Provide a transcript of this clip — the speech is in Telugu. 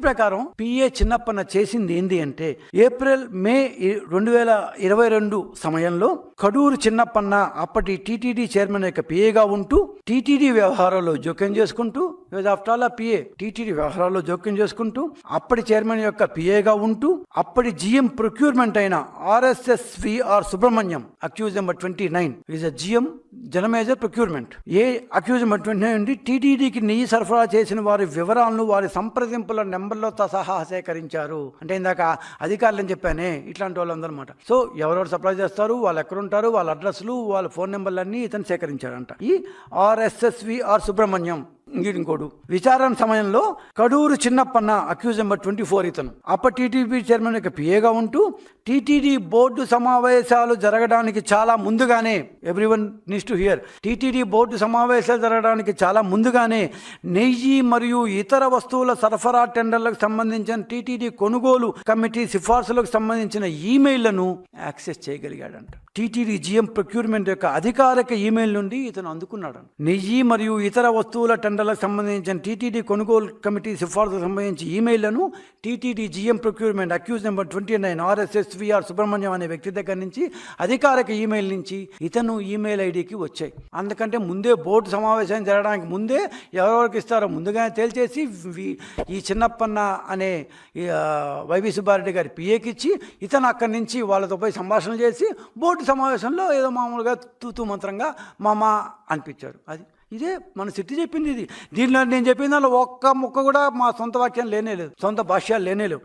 ప్రకారం పిఏ చిన్నప్పన్న చేసింది ఏంది అంటే ఏప్రిల్ మే రెండు వేల ఇరవై రెండు సమయంలో కడూరు చిన్నప్పన్న అప్పటి టీటీడీ చైర్మన్ యొక్క పిఏగా ఉంటూ టీటీడీ వ్యవహారాల్లో జోక్యం చేసుకుంటూ ఆఫ్టర్ ఆల్ పిఏ టీటీడీ వ్యవహారాల్లో జోక్యం చేసుకుంటూ అప్పటి చైర్మన్ యొక్క పిఏగా ఉంటూ అప్పటి జిఎం ప్రొక్యూర్మెంట్ అయిన RSS VR Subrahmanyam accused number twenty nine is a GM జనమేజర్ procurement. ఏ అక్యూజ్మెంట్ నుండి టీటీడీకి నెయ్యి సరఫరా చేసిన వారి వివరాలను వారి సంప్రదింపుల నెంబర్లతో సహా సేకరించారు. అంటే ఇందాక అధికారులు అని చెప్పానే ఇట్లాంటి వాళ్ళందరూ అనమాట సో ఎవరెవరు సప్లై చేస్తారు వాళ్ళు ఎక్కడుంటారు వాళ్ళ అడ్రస్లు వాళ్ళ ఫోన్ నెంబర్లు అన్నీ ఇతను సేకరించారంట ఈ ఆర్ఎస్ఎస్వి ఆర్ సుబ్రహ్మణ్యం ఇంకోడు విచారణ సమయంలో Kaduru Chinnappanna accused number twenty four ఇతను. అప్పటి టీటీడీ చైర్మన్ యొక్క పిఏగా ఉంటూ టీటీడీ బోర్డు సమావేశాలు జరగడానికి చాలా ముందుగానే everyone needs to hear TTD board సమావేశాలు జరగడానికి చాలా ముందుగానే నెయ్యి మరియు ఇతర వస్తువుల సరఫరా టెండర్లకు సంబంధించిన టీటీడీ కొనుగోలు కమిటీ సిఫార్సులకు సంబంధించిన ఈమెయిల్లను యాక్సెస్ చేయగలిగాడంట. టీటీడీ జిఎం ప్రొక్యూర్మెంట్ యొక్క అధికారిక ఈమెయిల్ నుండి ఇతను అందుకున్నాడు నెయ్యి మరియు ఇతర వస్తువుల టెండర్లకు సంబంధించిన టీటీడీ కొనుగోలు కమిటీ సిఫార్సులకు సంబంధించి ఈమెయిల్లను TTD GM procurement accused number twenty nine RSSVR Subrahmanyam అనే వ్యక్తి దగ్గర నుంచి అధికారిక ఈమెయిల్ నుంచి ఇతను ఈమెయిల్ ఐడికి వచ్చాయి. అందుకంటే ముందే బోర్డు సమావేశం జరగడానికి ముందే ఎవరెవరికి ఇస్తారో ముందుగానే తేల్చేసి ఈ చిన్నప్పన్న అనే వైవి సుబ్బారెడ్డి గారి పిఏకి ఇచ్చి ఇతను అక్కడి నుంచి వాళ్ళతో పోయి సంభాషణ చేసి బోర్డు సమావేశంలో ఏదో మామూలుగా తూతూ మంత్రంగా మామ అనిపించారు. అది ఇదే మన సిట్టి చెప్పింది ఇది. దీనిలో నేను చెప్పిన దానిలో ఒక్క ముక్క కూడా మా సొంత వాక్యం లేనే లేదు. సొంత భాష్యాలు లేనే లేవు.